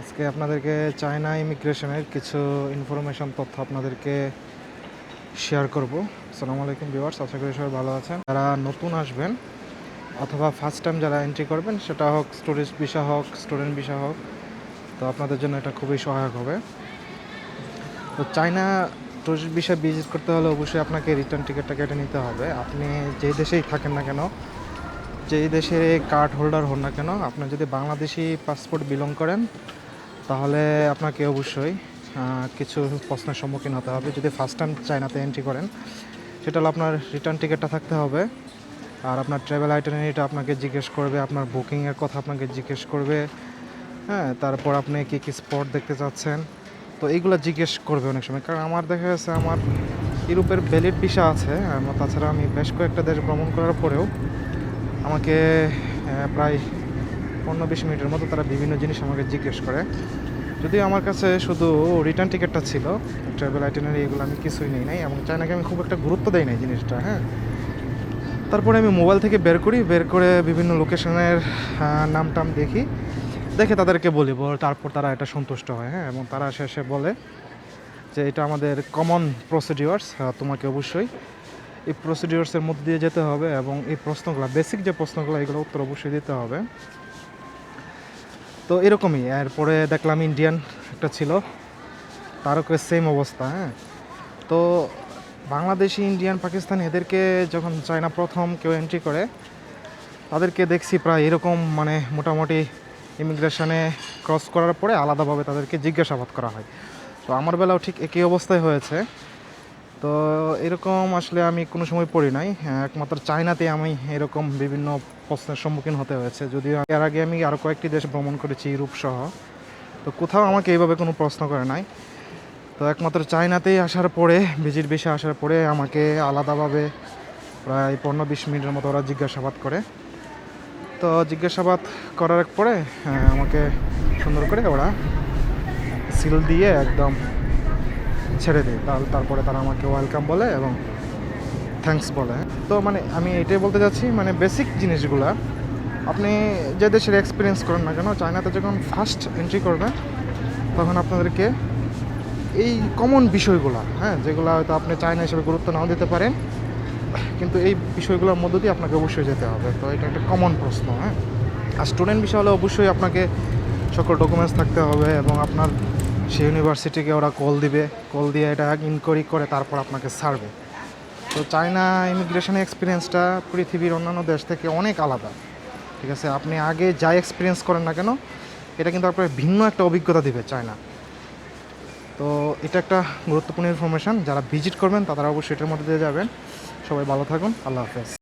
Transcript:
আজকে আপনাদেরকে চায়না ইমিগ্রেশনের কিছু ইনফরমেশন তথ্য আপনাদেরকে শেয়ার করব। আসসালামু আলাইকুম ভিউয়ার্স আশা করি সবাই ভালো আছেন। যারা নতুন আসবেন অথবা ফার্স্ট টাইম যারা এন্ট্রি করবেন, সেটা হোক স্টুডেন্ট ভিসা হোক স্টুডেন্ট ভিসা হোক, তো আপনাদের জন্য এটা খুবই সহায়ক হবে। তো চায়না টুরিস্ট ভিসা ভিজিট করতে হলে অবশ্যই আপনাকে রিটার্ন টিকিটটা কেটে নিতে হবে। আপনি যেই দেশেই থাকেন না কেন, যেই দেশের কার্ড হোল্ডার হন না কেন, আপনি যদি বাংলাদেশি পাসপোর্ট বিলং করেন তাহলে আপনাকে অবশ্যই কিছু প্রশ্নের সম্মুখীন হতে হবে। যদি ফার্স্ট টাইম চায়নাতে এন্ট্রি করেন, সেটা হলো আপনার রিটার্ন টিকিটটা থাকতে হবে। আর আপনার ট্রাভেল আইটেনারিটা আপনাকে জিজ্ঞেস করবে, আপনার বুকিংয়ের কথা আপনাকে জিজ্ঞেস করবে হ্যাঁ তারপর আপনি কী কী স্পট দেখতে চাচ্ছেন। তো এইগুলো জিজ্ঞেস করবে অনেক সময়। কারণ আমার দেখা গেছে, আমার ইউরোপের ভ্যালিড ভিসা আছে তাছাড়া আমি বেশ কয়েকটা দেশ ভ্রমণ করার পরেও আমাকে প্রায় পনেরো বিশ মিনিটের মতো তারা বিভিন্ন জিনিস আমাকে জিজ্ঞেস করে। যদিও আমার কাছে শুধু রিটার্ন টিকিটটা ছিল ট্রাভেল আইটেনারি এগুলো আমি কিছুই নেই নাই এবং চায়নাকে আমি খুব একটা গুরুত্ব দেই নাই জিনিসটা হ্যাঁ। তারপরে আমি মোবাইল থেকে বের করি, বের করে বিভিন্ন লোকেশনের নাম টাম দেখি। দেখে তাদেরকে বল তারপর তারা এটা সন্তুষ্ট হয় হ্যাঁ এবং তারা শেষে বলে যে এটা আমাদের কমন প্রসিডিওর্স তোমাকে অবশ্যই এই প্রসিডিওর্সের মধ্যে দিয়ে যেতে হবে এবং এই প্রশ্নগুলো বেসিক যে প্রশ্নগুলো, এগুলো উত্তর অবশ্যই দিতে হবে। তো এরকমই, এরপরে দেখলাম ইন্ডিয়ান একটা ছিল তারও সেম অবস্থা হ্যাঁ? তো বাংলাদেশি ইন্ডিয়ান পাকিস্তান এদেরকে যখন চায়না প্রথম কেউ এন্ট্রি করে, তাদেরকে দেখছি প্রায় এরকম মানে মোটামুটি ইমিগ্রেশনে ক্রস করার পরে আলাদাভাবে তাদেরকে জিজ্ঞাসাবাদ করা হয়। তো আমার বেলাও ঠিক একই অবস্থায় হয়েছে। তো এরকম আসলে আমি কোনো সময় পড়ি নাই। একমাত্র চায়নাতে আমি এরকম বিভিন্ন প্রশ্নের সম্মুখীন হতে হয়েছে। যদিও এর আগে আমি আরও কয়েকটি দেশ ভ্রমণ করেছি ইউরোপ সহ তো কোথাও আমাকে এইভাবে কোনো প্রশ্ন করে নাই। তো একমাত্র চায়নাতেই আসার পরে ভিজিট বেশি আসার পরে আমাকে আলাদাভাবে প্রায় পনেরো বিশ মিনিটের মতো ওরা জিজ্ঞাসাবাদ করে। তো জিজ্ঞাসাবাদ করার পরে হ্যাঁ, আমাকে সুন্দর করে ওরা সিল দিয়ে একদম ছেড়ে দেয়। তাহলে তারপরে তারা আমাকে ওয়েলকাম বলে এবং থ্যাঙ্কস বলে। তো মানে আমি এটাই বলতে চাচ্ছি মানে বেসিক জিনিসগুলা। আপনি যে দেশের এক্সপিরিয়েন্স করেন না কেন, চায়নাতে যখন ফার্স্ট এন্ট্রি করবেন, তখন আপনাদেরকে এই কমন বিষয়গুলো হ্যাঁ যেগুলো হয়তো আপনি চায়না হিসেবে গুরুত্ব নাও দিতে পারেন, কিন্তু এই বিষয়গুলোর মধ্য দিয়ে আপনাকে অবশ্যই যেতে হবে। তো এটা একটা কমন প্রশ্ন হ্যাঁ। আর স্টুডেন্ট বিষয় হলে অবশ্যই আপনাকে সকল ডকুমেন্টস থাকতে হবে এবং আপনার সেই ইউনিভার্সিটিকে ওরা কল দিবে। কল দিয়ে এটা ইনকোয়ারি করে, তারপর আপনাকে ছাড়বে তো চায়না ইমিগ্রেশন এক্সপিরিয়েন্সটা পৃথিবীর অন্যান্য দেশ থেকে অনেক আলাদা। ঠিক আছে? আপনি আগে যা এক্সপিরিয়েন্স করেন না কেন, এটা কিন্তু আপনার ভিন্ন একটা অভিজ্ঞতা দিবে চায়না তো এটা একটা গুরুত্বপূর্ণ ইনফরমেশান যারা ভিজিট করবেন তারা অবশ্যই এটার মধ্যে দিয়ে যাবেন। সবাই ভালো থাকুন। আল্লাহ হাফেজ।